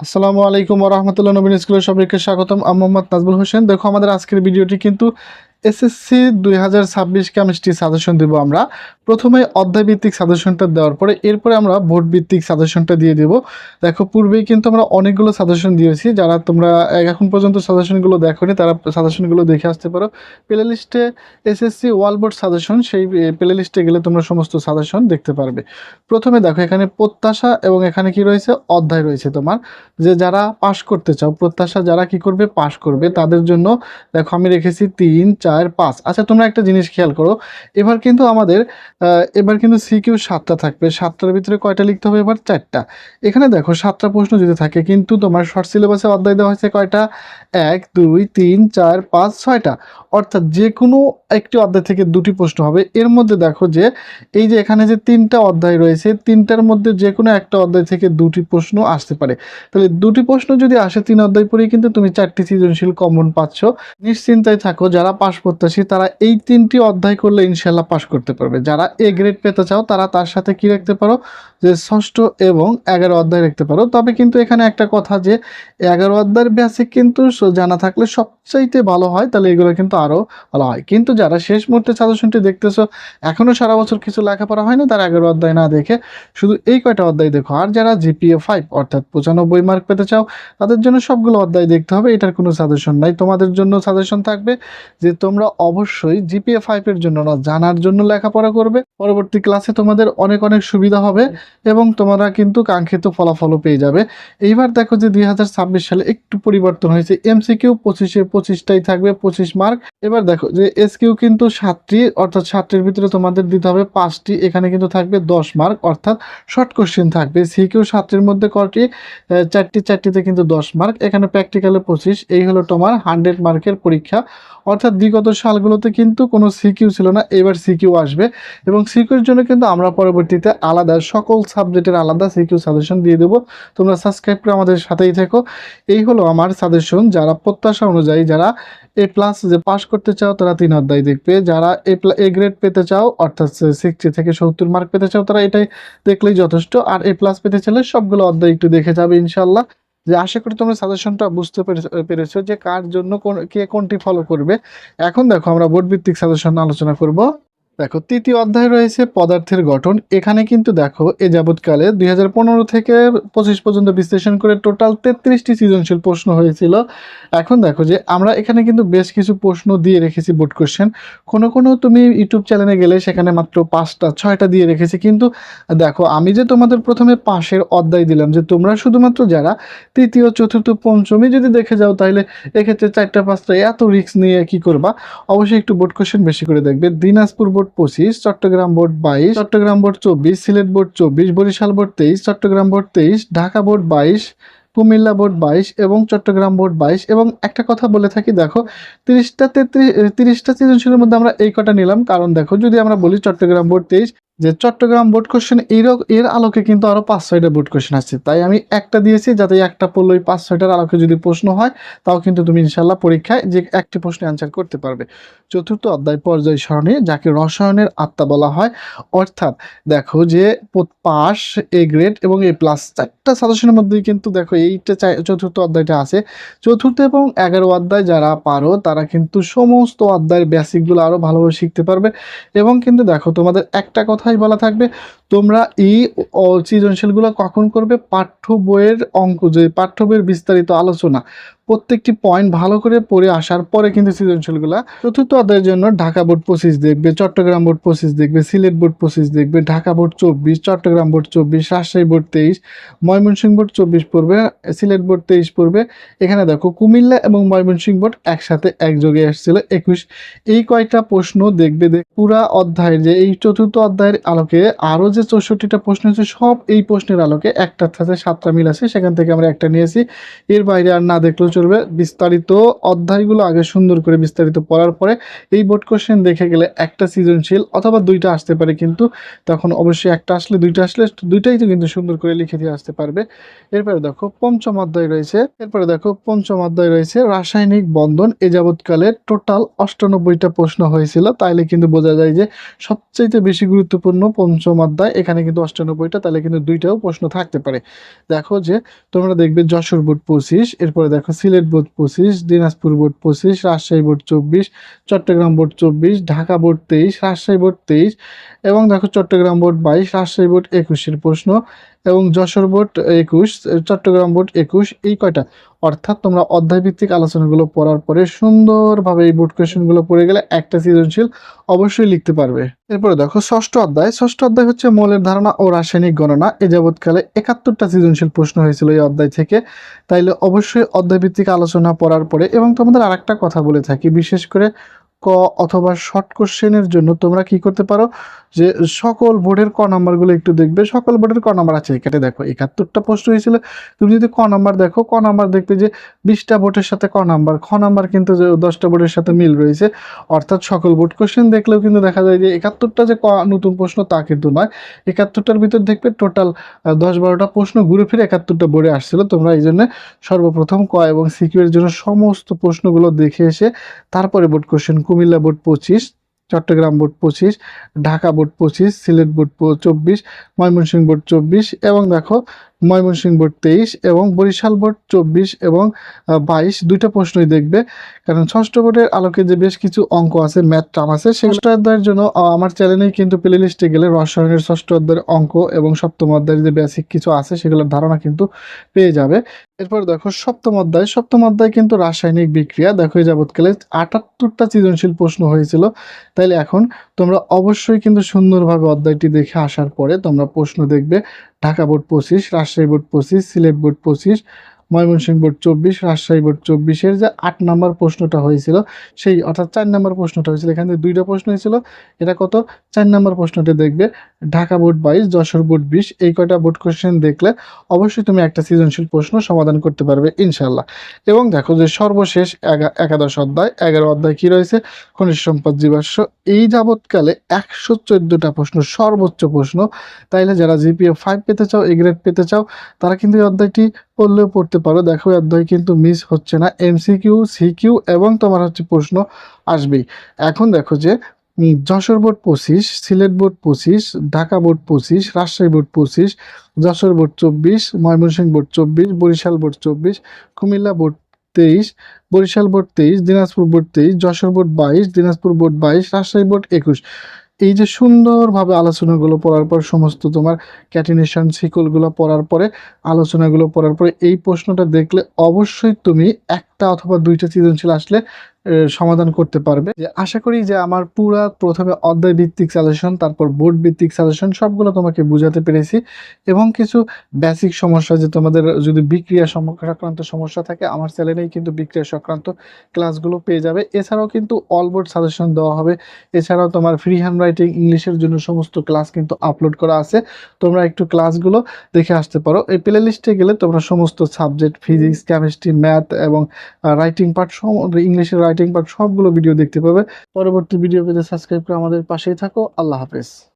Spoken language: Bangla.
আসসালামু আলাইকুম রহমতুল্লাহ নবীন স্কুলের সবাইকে স্বাগতম। আমি মোহাম্মদ নাজবুল হোসেন। দেখো, আমাদের আজকের ভিডিওটি কিন্তু এসএসসি দুই হাজার ছাব্বিশ কেমিস্ট্রি সাজেশন দেবো আমরা। প্রথমে অধ্যায়ভিত্তিক সাজেশনটা দেওয়ার পরে এরপরে আমরা বোর্ড ভিত্তিক সাজেশনটা দিয়ে দেবো। দেখো, পূর্বেই কিন্তু আমরা অনেকগুলো সাজেশন দিয়েছি। যারা তোমরা এখন পর্যন্ত সাজেশনগুলো দেখোনি, তারা সাজেশনগুলো দেখে আসতে পারো। প্লে লিস্টে এসএসসি ওয়াল বোর্ড সাজেশন সেই প্লে লিস্টে গেলে তোমরা সমস্ত সাজেশন দেখতে পারবে। প্রথমে দেখো, এখানে প্রত্যাশা এবং এখানে কি রয়েছে? অধ্যায় রয়েছে তোমার। যে যারা পাশ করতে চাও, প্রত্যাশা যারা কি করবে? পাশ করবে। তাদের জন্য দেখো, আমি রেখেছি তিন চার পাঁচ। আচ্ছা তোমরা একটা জিনিস খেয়াল করো, এবার কিন্তু আমাদের এবার কিন্তু সিকিউ সাতটা থাকবে। সাতটার ভিতরে কয়টা লিখতে হবে? এবার চারটা। এখানে দেখো, সাতটা প্রশ্ন যদি থাকে, কিন্তু তোমার শর্ট সিলেবাসে অধ্যায় দেওয়া হয়েছে কয়টা? এক, দুই, তিন, চার, পাঁচ, ছয়টা। অর্থাৎ যে কোনো একটি অধ্যায় থেকে দুটি প্রশ্ন হবে। এর মধ্যে দেখো যে, এই যে এখানে যে তিনটা অধ্যায় রয়েছে, তিনটার মধ্যে যে কোনো একটা অধ্যায় থেকে দুটি প্রশ্ন আসতে পারে। তাহলে দুটি প্রশ্ন যদি আসে তিন অধ্যায় পরেই, কিন্তু তুমি চারটি সৃজনশীল কমন পাচ্ছ। নিশ্চিন্তায় থাকো, যারা পাশ প্রত্যাশী তারা এই তিনটি অধ্যায় করলে ইনশাল্লাহ পাশ করতে পারবে। যারা এ গ্রেড পেতে চাও, তারা তার সাথে কি রাখতে পারো? যে ষষ্ঠ এবং এগারো অধ্যায় রাখতে পারো। তবে কিন্তু এখানে একটা কথা যে, এগারো অধ্যায়ের বেসিক কিন্তু জানা থাকলে সবচাইতে ভালো হয়, তাহলে এগুলো কিন্তু আরও ভালো হয়। কিন্তু যারা শেষ মুহূর্তে সাজেশনটি দেখতেছো এখনও সারা বছর কিছু লেখাপড়া হয়নি, তারা এগারো অধ্যায় না দেখে শুধু এই কয়টা অধ্যায় দেখো। আর যারা জিপিএ ফাইভ অর্থাৎ পঁচানব্বই মার্ক পেতে চাও, তাদের জন্য সবগুলো অধ্যায় দেখতে হবে, এটার কোনো সাজেশন নাই। তোমাদের জন্য সাজেশন থাকবে যে তোমরা অবশ্যই জিপিএ ফাইভের জন্য না, জানার জন্য লেখাপড়া করবে। পরবর্তী ক্লাসে তোমাদের অনেক অনেক সুবিধা হবে এবং তোমরা কিন্তু কাঙ্ক্ষিত ফলাফলও পেয়ে যাবে। এইবার দেখো যে দুই হাজার ছাব্বিশ সালে একটু পরিবর্তন হয়েছে। এমসিকিউ পঁচিশে পঁচিশটাই থাকবে, পঁচিশ মার্ক। এবার দেখো যে এসকিউ কিন্তু সাতটি, অর্থাৎ সাতটির ভিতরে তোমাদের দিতে হবে পাঁচটি, এখানে কিন্তু থাকবে দশ মার্ক, অর্থাৎ শর্ট কোশ্চেন থাকবে। সিকিউ সাতটির মধ্যে কটি? চারটি, চারটিতে কিন্তু দশ মার্ক। এখানে প্র্যাকটিক্যালে পঁচিশ, এই হলো তোমার হান্ড্রেড মার্কের পরীক্ষা। অর্থাৎ বিগত সালগুলোতে কিন্তু কোনো সিকিউ ছিল না, এবার সিকিউ আসবে এবং সিকিউর জন্য কিন্তু আমরা পরবর্তীতে আলাদা সকল সাবজেক্টের আলাদা সিকিউ সাজেশন দিয়ে দেবো। তোমরা সাবস্ক্রাইব করে আমাদের সাথেই থেকো। এই হলো আমার সাজেশন, যারা প্রত্যাশা অনুযায়ী যারা এ প্লাস যে পাস করতে চাও, তারা তিন অধ্যায় দেখবে। যারা এ এ গ্রেড পেতে চাও, অর্থাৎ সিক্সটি থেকে সত্তর মার্ক পেতে চাও, তারা এটাই দেখলেই যথেষ্ট। আর এ প্লাস পেতে চাইলে সবগুলো অধ্যায় একটু দেখে যাবে ইনশাল্লাহ যে আশা করি তোমরা সাজেশনটা বুঝতে পেরেছ- যে কার জন্য কোন, কে কোনটি ফলো করবে। এখন দেখো আমরা বোর্ড ভিত্তিক সাজেশন আলোচনা করব। দেখো, তৃতীয় অধ্যায় রয়েছে পদার্থের গঠন। এখানে কিন্তু দেখো, এ যাবৎকালে দুই হাজার পনেরো থেকে পঁচিশ পর্যন্ত বিশ্লেষণ করে টোটাল তেত্রিশটি সৃজনশীল প্রশ্ন হয়েছিল। এখন দেখো যে আমরা এখানে কিন্তু বেশ কিছু প্রশ্ন দিয়ে রেখেছি বোর্ড কোশ্চেন। কোনো কোনো তুমি ইউটিউব চ্যানেলে গেলে সেখানে মাত্র পাঁচটা, ছয়টা দিয়ে রেখেছি। কিন্তু দেখো, আমি যে তোমাদের প্রথমে পাশের অধ্যায় দিলাম যে তোমরা শুধুমাত্র যারা তৃতীয়, চতুর্থ, পঞ্চমী যদি দেখে যাও, তাহলে এক্ষেত্রে চারটা, পাঁচটা এত রিস্ক নিয়ে কি করবা? অবশ্যই একটু বোর্ড কোশ্চেন বেশি করে দেখবে। দিনাজপুর বোর্ড পঁচিশ, চট্টগ্রাম বোর্ড বাইশ, চট্টগ্রাম বোর্ড চব্বিশ, সিলেট বোর্ড চব্বিশ, বরিশাল বোর্ড তেইশ, চট্টগ্রাম বোর্ড তেইশ, ঢাকা বোর্ড বাইশ, কুমিল্লা বোর্ড বাইশ এবং চট্টগ্রাম বোর্ড বাইশ। এবং একটা কথা বলে থাকি, দেখো, তিরিশটা তেত্রিশ, তিরিশটা সৃজনশীলের মধ্যে আমরা এই কটা নিলাম। কারণ দেখো, যদি আমরা বলি চট্টগ্রাম বোর্ড তেইশ যে চট্টগ্রাম বোর্ড কোশ্চেন এর এর আলোকে কিন্তু আরও পাঁচ ছয়টা বোর্ড কোশ্চেন আসছে। তাই আমি একটা দিয়েছি যাতে একটা পড়লে ওই পাঁচ ছয়টার আলোকে যদি প্রশ্ন হয়, তাও কিন্তু তুমি ইনশাল্লাহ পরীক্ষায় যে একটি প্রশ্নে অ্যান্সার করতে পারবে। চতুর্থ অধ্যায়, পর্যায় সারণী, যাকে রসায়নের আত্মা বলা হয়। অর্থাৎ দেখো যে পাস এ গ্রেড এবং এ প্লাস চারটা সাজেশনের মধ্যেই কিন্তু দেখো এইটা চতুর্থ অধ্যায়টা আছে। চতুর্থ এবং এগারো অধ্যায় যারা পারো, তারা কিন্তু সমস্ত অধ্যায়ের বেসিকগুলো আরও ভালোভাবে শিখতে পারবে। এবং কিন্তু দেখো তোমাদের একটা কথাই বলা থাকবে। তোমরা এই সৃজনশীলগুলো কখন করবে? পাঠ্য বইয়ের অঙ্ক, যে পাঠ্য বইয়ের বিস্তারিত আলোচনা। প্রত্যেকটি পয়েন্ট ভালো করে পড়ে আসার পরে কিন্তু সৃজনশীলগুলা চতুর্থ অধ্যায়ের জন্য ঢাকা বোর্ড পঁচিশ দেখবে, চট্টগ্রাম বোর্ড পঁচিশ দেখবে, সিলেট বোর্ড পঁচিশ দেখবে, ঢাকা বোর্ড চব্বিশ, চট্টগ্রাম বোর্ড চব্বিশ, রাজশাহী বোর্ড তেইশ, ময়মনসিংহ বোর্ড চব্বিশ পড়বে, সিলেট বোর্ড তেইশ পড়বে। এখানে দেখো কুমিল্লা এবং ময়মনসিংহ বোর্ড একসাথে একযোগে আসছিল একুশ। এই কয়টা প্রশ্ন দেখবে, দেখ পুরা অধ্যায়ের যে এই চতুর্থ অধ্যায়ের আলোকে আরও যে চৌষট্টিটা প্রশ্ন আছে, সব এই প্রশ্নের আলোকে একটার সাথে সাতটা মিল আছে, সেখান থেকে আমরা একটা নিয়েছি। এর বাইরে আর না দেখলেও চলবে। বিস্তারিত অধ্যায়গুলো আগে সুন্দর করে বিস্তারিত পড়ার পরে এই বোর্ড কোশ্চেন দেখে গেলে একটা সৃজনশীল অথবা দুইটা আসতে পারে কিন্তু তখন অবশ্যই একটা আসলে, দুইটা আসলে দুইটাই তো কিন্তু সুন্দর করে লিখে দিয়ে আসতে পারবে। এরপরে দেখো, পঞ্চম অধ্যায় রয়েছে। এরপরে দেখো, পঞ্চম অধ্যায় রয়েছে, রাসায়নিক বন্ধন এ যাবৎকালে টোটাল অষ্টানব্বইটা প্রশ্ন হয়েছিল। তাইলে কিন্তু বোঝা যায় যে সবচাইতে বেশি গুরুত্বপূর্ণ পঞ্চম অধ্যায়, এখানে কিন্তু অষ্টানব্বইটা তাহলে কিন্তু দুইটাও প্রশ্ন থাকতে পারে। দেখো যে তোমরা দেখবে যশোর বোর্ড পঁচিশ, এরপরে দেখো সিলেট বোর্ড পঁচিশ, দিনাজপুর বোর্ড পঁচিশ, রাজশাহী বোর্ড চব্বিশ, চট্টগ্রাম বোর্ড চব্বিশ, ঢাকা বোর্ড তেইশ, রাজশাহী বোর্ড তেইশ এবং দেখো চট্টগ্রাম বোর্ড বাইশ, রাজশাহী বোর্ড একুশের প্রশ্ন। এবং যশোর বোর্ড একুশ, চট্টগ্রাম বোর্ড একুশ, এই কয়টা? অর্থাৎ তোমরা অধ্যায়ভিত্তিক আলোচনাগুলো পড়ার পরে সুন্দরভাবে এই বোর্ড কোয়েশনগুলো পড়ে গেলে একটা সৃজনশীল অবশ্যই লিখতে পারবে। এরপরে দেখো, ষষ্ঠ অধ্যায়। ষষ্ঠ অধ্যায় হচ্ছে মৌলের ধারণা ও রাসায়নিক গণনা। এ যাবৎকালে একাত্তরটা সৃজনশীল প্রশ্ন হয়েছিল এই অধ্যায় থেকে। তাইলে অবশ্যই অধ্যায়ভিত্তিক আলোচনা পড়ার পরে এবং তোমাদের আরেকটা কথা বলে থাকি, বিশেষ করে ক অথবা শর্ট কোশ্চেনের জন্য তোমরা কি করতে পারো? যে সকল বোর্ডের ক নাম্বারগুলো একটু দেখবে। সকল বোর্ডের ক নাম্বার আছে এখানে। দেখো, একাত্তরটা প্রশ্ন হয়েছিল। তুমি যদি ক নাম্বার দেখো, ক নাম্বার দেখবে যে বিশটা বোর্ডের সাথে ক নাম্বার খ নাম্বার কিন্তু যে দশটা বোর্ডের সাথে মিল রয়েছে। অর্থাৎ সকল বোর্ড কোশ্চেন দেখলেও কিন্তু দেখা যায় যে একাত্তরটা যে ক নতুন প্রশ্ন তা কিন্তু নয়। একাত্তরটার ভিতর দেখবে টোটাল দশ বারোটা প্রশ্ন ঘুরে ফিরে একাত্তরটা বোর্ডে আসছিল। তোমরা এই জন্য সর্বপ্রথম ক এবং সিকিউ এর জন্য সমস্ত প্রশ্নগুলো দেখে এসে তারপরে বোর্ড কোশ্চেন কুমিল্লা বোর্ড পঁচিশ, চট্টগ্রাম বোর্ড পঁচিশ, ঢাকা বোর্ড পঁচিশ, সিলেট বোর্ড চব্বিশ, ময়মনসিংহ বোর্ড চব্বিশ এবং দেখো ময়মনসিংহ বোর্ড তেইশ এবং বরিশাল বোর্ড চব্বিশ এবং বাইশ। দুইটা প্রশ্নই দেখবে। কারণ ষষ্ঠ বোর্ডের আলোকে যে বেশ কিছু অঙ্ক আছে, ম্যাথ টার্ম আছে ষষ্ঠ অধ্যায়ের জন্য আমার চ্যানেলেই কিন্তু প্লে লিস্টে গেলে রসায়নের ষষ্ঠ অধ্যায়ের অঙ্ক এবং সপ্তম অধ্যায়ের যে বেসিক কিছু আছে, সেগুলোর ধারণা কিন্তু পেয়ে যাবে। এরপর দেখো, সপ্তম অধ্যায়। সপ্তম অধ্যায় কিন্তু রাসায়নিক বিক্রিয়া। দেখো যাবৎকালে আটাত্তরটা সৃজনশীল প্রশ্ন হয়েছিল। তাইলে এখন তোমরা অবশ্যই কিন্তু সুন্দরভাবে অধ্যায়টি দেখে আসার পরে তোমরা প্রশ্ন দেখবে। ঢাকা বোর্ড পঁচিশ রাজশাহী বোর্ড পঁচিশ সিলেট বোর্ড পঁচিশ ময়মনসিংহ বোর্ড চব্বিশ, রাজশাহী বোর্ড চব্বিশের যে আট নম্বর প্রশ্নটা হয়েছিল, সেই অর্থাৎ চার নম্বর প্রশ্নটা হয়েছিল। এখানে দুইটা প্রশ্ন হয়েছিল, এটা কত? চার নম্বর প্রশ্নটা দেখবে, ঢাকা বোর্ড বাইশ, যশোর বোর্ড বিশ, এই কয়টা বোর্ড কোশ্চেন দেখলে অবশ্যই তুমি একটা সৃজনশীল প্রশ্ন সমাধান করতে পারবে ইনশাল্লাহ এবং দেখো যে সর্বশেষ একাদশ অধ্যায়, এগারো অধ্যায় কি রয়েছে? খনিজ সম্পদ, জীবাশ্ম, এই যাবৎকালে একশো চোদ্দোটা প্রশ্ন, সর্বোচ্চ প্রশ্ন। তাইলে যারা জিপিএ ফাইভ পেতে চাও এ গ্রেড পেতে চাও, তারা কিন্তু এই অধ্যায়টি পড়লেও পড়তে পারো, দেখো অধ্যায় কিন্তু মিস হচ্ছে না। এমসিকিউ সিকিউ এবং তোমার হচ্ছে প্রশ্ন আসবেই। এখন দেখো যে যশোর বোর্ড পঁচিশ, সিলেট বোর্ড পঁচিশ, ঢাকা বোর্ড পঁচিশ, রাজশাহী বোর্ড পঁচিশ, যশোর বোর্ড চব্বিশ, ময়মনসিংহ বোর্ড চব্বিশ, বরিশাল বোর্ড চব্বিশ, কুমিল্লা বোর্ড তেইশ, বরিশাল বোর্ড তেইশ, দিনাজপুর বোর্ড তেইশ, যশোর বোর্ড বাইশ, দিনাজপুর বোর্ড বাইশ, রাজশাহী বোর্ড একুশ। এই যে সুন্দরভাবে আলোচনাগুলো পড়ার পর, সমস্ত তোমার ক্যাটিনেশন সিকলগুলো পড়ার পরে, আলোচনাগুলো পড়ার পরে, এই প্রশ্নটা দেখলে অবশ্যই তুমি একটা অথবা দুইটা সৃজনশীল আসলে সমাধান করতে পারবে। যে আশা করি যে আমার পুরা প্রথমে অধ্যায় ভিত্তিক সাজেশন তারপর বোর্ড ভিত্তিক সাজেশন সবগুলো তোমাকে বুঝাতে পেরেছি এবং কিছু বেসিক সমস্যা যে তোমাদের যদি বিক্রিয়া সংক্রান্ত সমস্যা থাকে, আমার চ্যানেলেই কিন্তু বিক্রিয়া সংক্রান্ত ক্লাসগুলো পেয়ে যাবে। এছাড়াও কিন্তু অল বোর্ড সাজেশন দেওয়া হবে। এছাড়াও তোমার ফ্রি হ্যান্ড রাইটিং ইংলিশের জন্য সমস্ত ক্লাস কিন্তু আপলোড করা আছে। তোমরা একটু ক্লাসগুলো দেখে আসতে পারো। এই প্লে লিস্টে গেলে তোমরা সমস্ত সাবজেক্ট ফিজিক্স কেমিস্ট্রি ম্যাথ এবং রাইটিং পার্ট ইংলিশের রাইটিং পার্ট সবগুলো ভিডিও দেখতে পাবে। পরবর্তী ভিডিও পেতে সাবস্ক্রাইব করে আমাদের পাশেই থাকো। আল্লাহ হাফেজ।